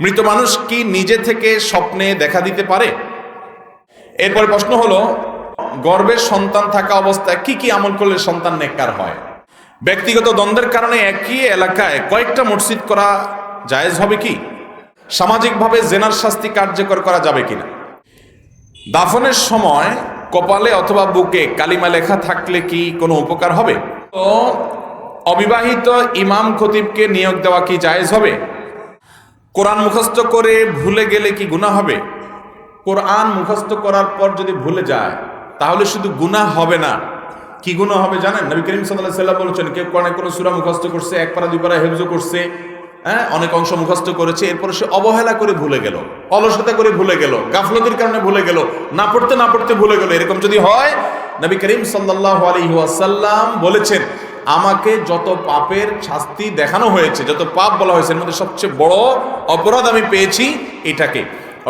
মৃত মানুষ কি নিজে থেকে স্বপ্নে দেখা দিতে পারে? এরপরে প্রশ্ন হলো, গর্ভের সন্তান থাকা অবস্থায় কি কি আমল করলে সন্তান নেককার হয়? ব্যক্তিগত দ্বন্দ্বের কারণে একই এলাকায় কয়েকটা মসজিদ করা জায়েজ হবে কি? সামাজিকভাবে জেনার শাস্তি কার্যকর করা যাবে কিনা? দাফনের সময় কপালে অথবা বুকে কালিমা লেখা থাকলে কি কোনো উপকার হবে? তো অবিবাহিত ইমাম খতিবকে নিয়োগ দেওয়া কি জায়েজ হবে? কোরআন মুখস্থ করে ভুলে গেলে কি গুনাহ হবে? কোরআন মুখস্থ করার পর যদি ভুলে যায়, তাহলে শুধু গুনাহ হবে না। কি গুনাহ হবে জানেন? নবী করিম সাল্লাল্লাহু আলাইহি বলেছেন, কেউ কোরআনে কোনো সূরা মুখস্থ করছে, এক পারা, দুই পারা হেফজ করছে হ্যাঁ অনেক অংশ মুখস্থ করেছে, এরপরে সে অবহেলা করে ভুলে গেল, অলসতা করে ভুলে গেল, গাফলতির কারণে ভুলে গেল, না পড়তে না পড়তে ভুলে গেল। এরকম যদি হয়, নবী করিম সাল্লাল্লাহু আলাইহি ওয়াসাল্লাম বলেছেন আমাকে যত পাপের শাস্তি দেখানো হয়েছে, যত পাপ বলা হয়েছে, এর মধ্যে সবচেয়ে বড় অপরাধ আমি পেয়েছি এটাকে।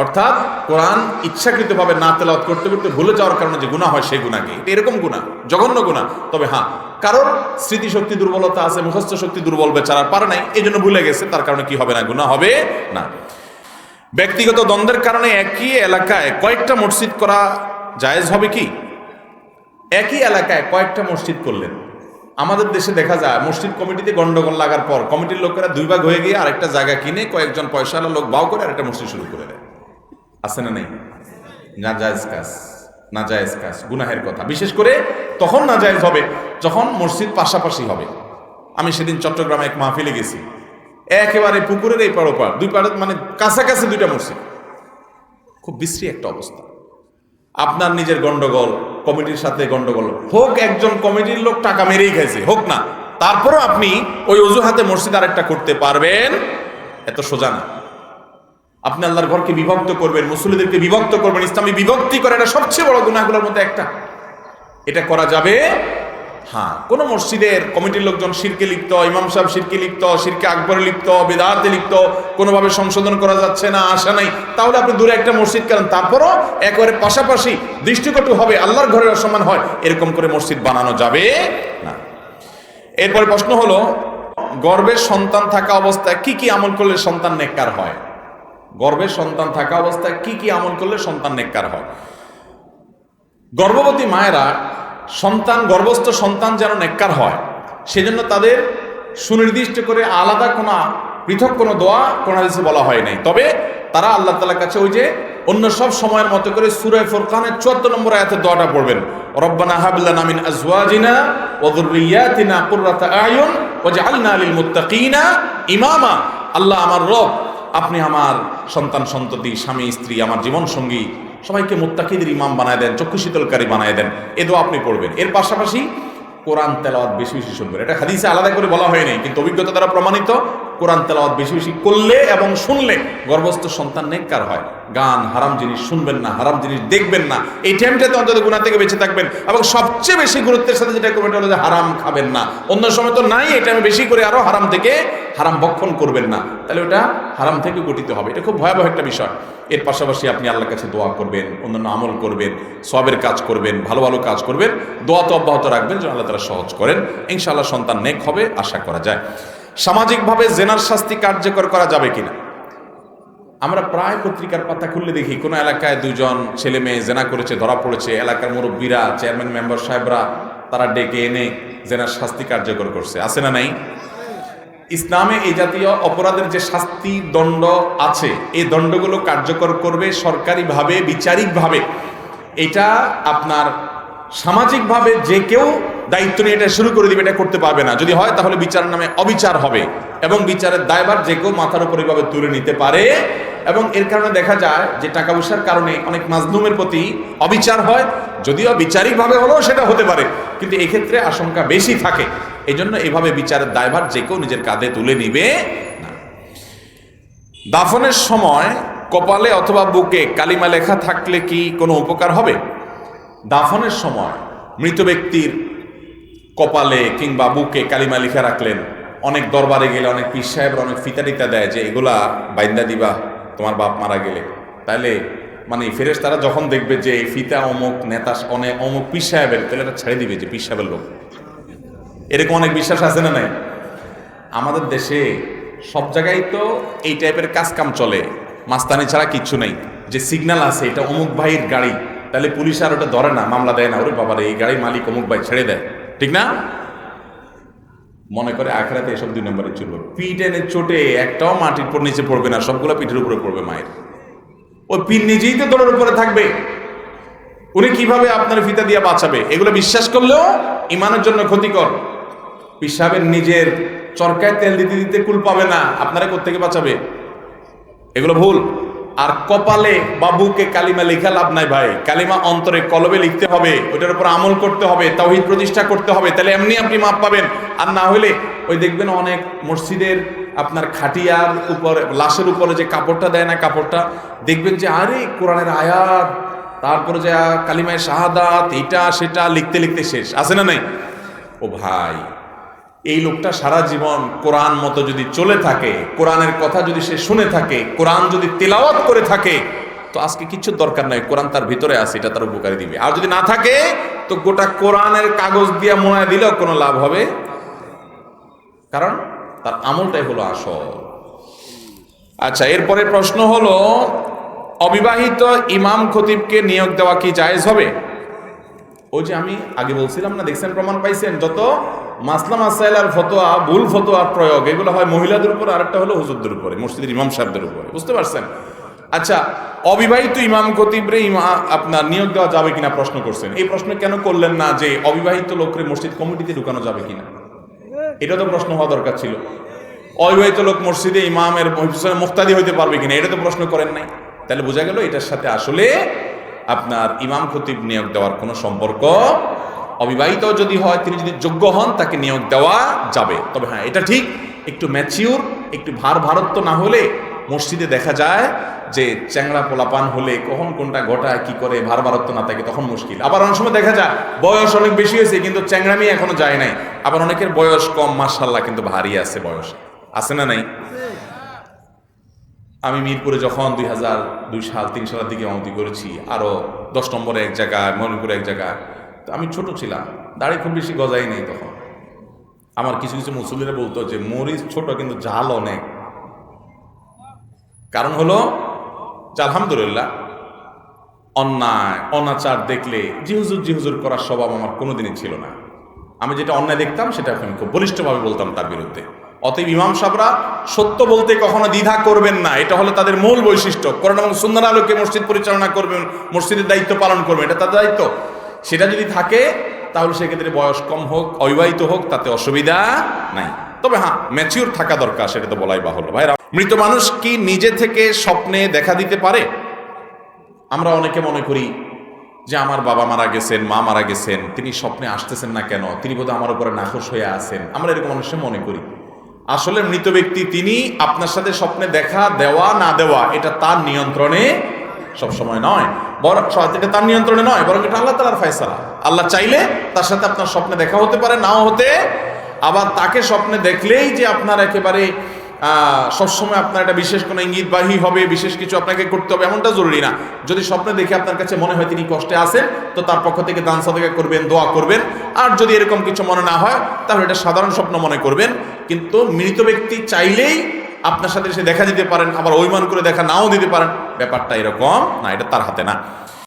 অর্থাৎ কোরআন ইচ্ছাকৃতভাবে না তেলাওয়াত করতে করতে ভুলে যাওয়ার কারণে যে গুণা হয়, সেই গুণাকে এরকম গুণা জঘন্য গুণা তবে হ্যাঁ কারোর স্মৃতিশক্তি দুর্বলতা আছে, মুখস্থ শক্তি দুর্বল বেচারা পারে নাই এই জন্য ভুলে গেছে, তার কারণে কি হবে না গুণা হবে না। ব্যক্তিগত দ্বন্দ্বের কারণে একই এলাকায় কয়েকটা মসজিদ করা জায়েজ হবে কি? একই এলাকায় কয়েকটা মসজিদ করলেন। আমাদের দেশে দেখা যায়, মসজিদ কমিটিতে গন্ডগোল লাগার পর কমিটির লোকেরা দুই ভাগ হয়ে গিয়ে আরেকটা জায়গা কিনে কয়েকজন পয়সাওয়ালা লোক বাও করে আরেকটা মসজিদ শুরু করে দেয়। আছে না নেই? না জায়েজ কাজ না জায়েজ কাজ, গুনাহের কথা। বিশেষ করে তখন না জায়েজ হবে, যখন মসজিদ পাশাপাশি হবে। আমি সেদিন চট্টগ্রামে এক মাহফিলে গেছি। একেবারে পুকুরের এই পাড় ওপার দুই পাড়ে মানে কাছাকাছি দুইটা মসজিদ। খুব বিশ্রী একটা অবস্থা। আপনার নিজের গন্ডগোল কমিটির সাথে গন্ডগোল। হোক একজন কমিটির লোক টাকা মেরেই খাইছে, হোক না। তারপরও আপনি ওই অজুহাতে মসজিদ আরেকটা করতে পারবেন, এত সোজা না। আপনি আল্লাহর ঘরকে বিভক্ত করবেন মুসলিদেরকে বিভক্ত করবেন, ইসলামী বিভক্তি করে এটা সবচেয়ে বড় গুণাগুলোর মধ্যে একটা। এটা করা যাবে হ্যাঁ কোন মসজিদের কমিটির লোকজন শিরকে লিপ্ত, ইমাম সাহেব শিরকে লিপ্ত, শিরকে আকবরে লিপ্ত, বেদাতে লিপ্ত, কোনোভাবে সংশোধন করা যাচ্ছে না আশা নাই। তাহলে আপনি দূরে একটা মসজিদ করেন তারপরও একেবারে পাশাপাশি দৃষ্টিকটু হবে, আল্লাহর ঘরের অসম্মান হয়, এরকম করে মসজিদ বানানো যাবে না। এরপরে প্রশ্ন হলো গর্বের সন্তান থাকা অবস্থায় কি কি আমল করলে সন্তান নেককার হয়? গর্বের সন্তান থাকা অবস্থায় কি কি আমল করলে সন্তান নেককার হয়? গর্ভবতী মায়েরা সন্তান, গর্ভস্থ সন্তান যেন নেককার হয়, সেজন্য তাদের সুনির্দিষ্ট করে আলাদা কোনো, পৃথক কোনো দোয়া, কোনো হাদিসে বলা হয় নাই। তবে তারা আল্লাহ তালার কাছে ওই যে অন্য সব সময়ের মতো করে সুরায় ফোরকানের চুয়াত্তর নম্বর আয়াতের দোয়াটা পড়বেন। রব্বানা হাবলানা মিন আজওয়াজিনা ওয়া যুররিয়াতিনা কুররাতা আয়ুন ওয়াজআলনা লিল মুত্তাকিনা ইমামা। আল্লাহ আমার রব আপনি আমার সন্তান, সন্ততি, স্বামী, স্ত্রী, আমার জীবন সঙ্গী, সবাইকে মোত্তাকিদের ইমাম বানায় দেন, চক্ষু শীতলকারী বানায় দেন, এ দোয়া আপনি পড়বেন। এর পাশাপাশি কোরআন তেলাওয়াত বেশি বেশি শুনবেন। এটা হাদিসে আলাদা করে বলা হয়নি, কিন্তু অভিজ্ঞতা দ্বারা প্রমাণিত, কোরআন তেলাওয়াত বেশি বেশি করলে এবং শুনলে গর্ভস্থ সন্তান নেককার হয়। গান হারাম জিনিস শুনবেন না, হারাম জিনিস দেখবেন না, এই টাইমটাতে অন্তত গুণা থেকে বেঁচে থাকবেন এবং সবচেয়ে বেশি গুরুত্বের সাথে যেটা করবেন হলো যে হারাম খাবেন না। অন্য সময় তো নাই এটা আমি বেশি করে আরও হারাম থেকে হারাম ভক্ষণ করবেন না। তাহলে ওটা হারাম থেকে গঠিত হবে। এটা খুব ভয়াবহ একটা বিষয়। এর পাশাপাশি আপনি আল্লাহর কাছে দোয়া করবেন, অন্যান্য আমল করবেন সবের কাজ করবেন, ভালো ভালো কাজ করবেন। দোয়া তো অব্যাহত রাখবেন যেন আল্লাহ তারা সহজ করেন। ইনশাআল্লাহ সন্তান নেক হবে, আশা করা যায়। সামাজিকভাবে জেনার শাস্তি কার্যকর করা যাবে কিনা? আমরা প্রায় পত্রিকার পাতা খুললে দেখি, কোনো এলাকায় দুজন ছেলে মেয়ে জেনা করেছে, ধরা পড়েছে। এলাকার মুরব্বীরা, চেয়ারম্যান, মেম্বার সাহেবরা, তারা ডেকে এনে জেনার শাস্তি কার্যকর করছে। আছে না নাই? ইসলামে এই জাতীয় অপরাধের যে শাস্তি দণ্ড আছে, এই দণ্ডগুলো কার্যকর করবে সরকারিভাবে, বিচারিকভাবে। এটা আপনার সামাজিকভাবে যে কেউ দায়িত্ব নিয়ে এটা শুরু করে দিবে, এটা করতে পারবে না। যদি হয় তাহলে বিচারের নামে অবিচার হবে এবং বিচারের দায়বার যে কেউ মাথার উপর এইভাবে তুলে নিতে পারে। এবং এর কারণে দেখা যায় যে টাকা পয়সার কারণে অনেক মাজলুমের প্রতি অবিচার হয়, যদিও বিচারিকভাবে হলেও সেটা হতে পারে, কিন্তু এক্ষেত্রে আশঙ্কা বেশি থাকে। এই জন্য এভাবে বিচারের দায়ভার যে কেউ নিজের কাঁধে তুলে নিবে দাফনের সময় কপালে অথবা বুকে কালিমা লেখা থাকলে কি কোনো উপকার হবে? দাফনের সময় মৃত ব্যক্তির কপালে কিংবা বুকে কালিমা লিখে রাখলেন। অনেক দরবারে গেলে অনেক পীর সাহেবরা অনেক ফিতা দেয় যে, এগুলা বাইন্দা দিবা। তোমার বাপ মারা গেলে। তাহলে মানে ফেরেস তারা যখন দেখবে যে ফিতা অমুক, নেতা অনেক অমুক পীর সাহেবের তাহলে এটা ছেড়ে দিবে যে পীর সাহেবের লোক। এরকম অনেক বিশ্বাস আছে না নাই? আমাদের দেশে সব জায়গায় তো এই টাইপের কাজ কাম চলে। মাস্তানি ছাড়া কিচ্ছু নেই। যে সিগন্যাল আছে, এটা অমুক ভাইয়ের গাড়ি। তাহলে পুলিশ আর ওটা ধরে না, মামলা দেয় না। ওরে বাবার, এই গাড়ির মালিক অমুক ভাই ছেড়ে দেয়। ঠিক না? মনে করে আখড়াতে এসব দুই নম্বরে চলবে পিঠ এনে চোটে একটাও মাটির উপর নিচে পড়বে না, সবগুলো পিঠের উপরে পড়বে মায়ের। ওই পিন নিজেই তো দৌড়ের উপরে থাকবে। উনি কীভাবে আপনার ফিতা দিয়ে বাঁচাবে? এগুলো বিশ্বাস করলেও ইমানের জন্য ক্ষতিকর। পিসাবের নিজের চরকায় তেল দিতে দিতে কুল পাবে না, আপনারা কোথেকে বাঁচাবে? এগুলো ভুল। আর কপালে বাবুকে কালিমা লেখা লাভ নাই ভাই। কালিমা অন্তরে কলবে লিখতে হবে ওটার উপর আমল করতে হবে, তাওহিদ প্রতিষ্ঠা করতে হবে। তাহলে এমনি আপনি মাপ পাবেন। আর না হলে ওই দেখবেন অনেক মসজিদের আপনার খাটিয়ার উপর, লাশের উপরে যে কাপড়টা দেয় না কাপড়টা, দেখবেন যে আরে কোরআনের আয়াত, তারপরে যে কালিমায় শাহাদাত এটা সেটা লিখতে লিখতে শেষ, আছে না নাই? ও ভাই, এই লোকটা সারা জীবন কোরআন মতো যদি চলে থাকে, কোরআনের কথা যদি সে শুনে থাকে, কোরআন যদি তেলাওয়াত করে থাকে, তো আজকে কিছু দরকার নাই, কোরআন তার ভিতরে আছে, এটা তার উপকারী দিবে। আর যদি না থাকে, তো গোটা কোরআনের কাগজ দিয়ে মনে দিলেও কোনো লাভ হবে? কারণ তার আমলটাই হলো আসল। আচ্ছা এরপরে প্রশ্ন হলো, অবিবাহিত ইমাম খতিবকে নিয়োগ দেওয়া কি জায়েজ হবে? ওই যে আমি আগে বলছিলাম না, দেখছেন প্রমাণ পাইছেন? যত মাসলাম আসাইলার ফতোয়া, ভুল ফতোয়া প্রয়োগ, এগুলো হয় মহিলাদের উপর, আরেকটা হলো হুজুরদের উপরে, মসজিদের ইমাম সাহেবদের উপরে। বুঝতে পারছেন? আচ্ছা অবিবাহিত ইমাম খতিবরে আপনার নিয়োগ দেওয়া যাবে কিনা প্রশ্ন করছেন? এই প্রশ্ন কেন করলেন না যে অবিবাহিত লোকরে মসজিদ কমিটিতে ঢুকানো যাবে কিনা? এটা তো প্রশ্ন হওয়া দরকার ছিল। অবিবাহিত লোক মসজিদে ইমামের মুক্তাদি হইতে পারবে কিনা, এটা তো প্রশ্ন করেন নাই। তাহলে বোঝা গেল এটার সাথে আসলে আপনার ইমাম খতিব নিয়োগ দেওয়ার কোনো সম্পর্ক অবিবাহিত যদি হয়, তিনি যদি যোগ্য হন, তাকে নিয়োগ দেওয়া যাবে। তবে হ্যাঁ এটা ঠিক, একটু ম্যাচিউর একটু ভার ভারত্ব না হলে মসজিদে দেখা যায় যে চ্যাংড়া পোলাপান হলে কখন কোনটা ঘটায়, কি করে, ভার ভারত্ব না থাকে, তখন মুশকিল। আবার অনেক সময় দেখা যায়, বয়স অনেক বেশি হয়েছে, কিন্তু চ্যাংড়ামি এখনও যায় নাই। আবার অনেকের বয়স কম মার্শাল্লাহ কিন্তু ভারী আছে বয়স। আছে না নাই? আমি মিরপুরে যখন দুই হাজার দুই সাল, তিন সালের দিকে অমতি করেছি আরও দশ নম্বরে এক জায়গায়, মণিপুরে এক জায়গায়, তো আমি ছোট ছিলাম। দাড়ি খুব বেশি গজাই নেই তখন। আমার কিছু কিছু মুসলিরা বলতো যে, মরিচ ছোট, কিন্তু ঝাল অনেক। কারণ হলো যে আলহামদুলিল্লাহ, অন্যায়, অনাচার দেখলে জিহুজুর জিহুজুর করার স্বভাব আমার কোনোদিনই ছিল না। আমি যেটা অন্যায় দেখতাম সেটা আমি খুব বলিষ্ঠভাবে বলতাম তার বিরুদ্ধে। অতএব ইমাম সাহরা সত্য বলতে কখনো দ্বিধা করবেন না। এটা হলো তাদের মূল বৈশিষ্ট্য। করোনা এবং সুন্দর আলোকে মসজিদ পরিচালনা করবেন, মসজিদের দায়িত্ব পালন করবেন, এটা তাদের দায়িত্ব। সেটা যদি থাকে, তাহলে সেক্ষেত্রে বয়স কম হোক, অবিবাহিত হোক, তাতে অসুবিধা নাই। তবে হ্যাঁ ম্যাচিউর থাকা দরকার, সেটা তো বলাই বাহুল্য। ভাইরা মৃত মানুষ কি নিজে থেকে স্বপ্নে দেখা দিতে পারে? আমরা অনেকে মনে করি যে আমার বাবা মারা গেছেন, মা মারা গেছেন, তিনি স্বপ্নে আসতেছেন না কেন? তিনি বোধহয় আমার উপরে নাখোশ হয়ে আছেন। আমরা এরকম মানুষের মনে করি। আসলে মৃত ব্যক্তি তিনি আপনার সাথে স্বপ্নে দেখা, দেওয়া, না দেওয়া, এটা তার নিয়ন্ত্রণে সবসময় নয়। বরং এটা তার নিয়ন্ত্রণে নয়, বরং এটা আল্লাহ তালার ফয়সালা। আল্লাহ চাইলে তার সাথে আপনার স্বপ্নে দেখা হতে পারে নাও হতে। আবার তাকে স্বপ্নে দেখলেই যে আপনার একেবারে সবসময় আপনার একটা বিশেষ কোনো ইঙ্গিতবাহী হবে, বিশেষ কিছু আপনাকে করতে হবে, এমনটা জরুরি না। যদি স্বপ্নে দেখে আপনার কাছে মনে হয় তিনি কষ্টে আছেন, তো তার পক্ষ থেকে দান সাদাকা করবেন, দোয়া করবেন। আর যদি এরকম কিছু মনে না হয়, তাহলে এটা সাধারণ স্বপ্ন মনে করবেন। কিন্তু মৃত ব্যক্তি চাইলেই আপনার সাথে সে দেখা দিতে পারেন, আবার অভিমান করে দেখা নাও দিতে পারেন। ব্যাপারটা এরকম না, এটা তার হাতে না।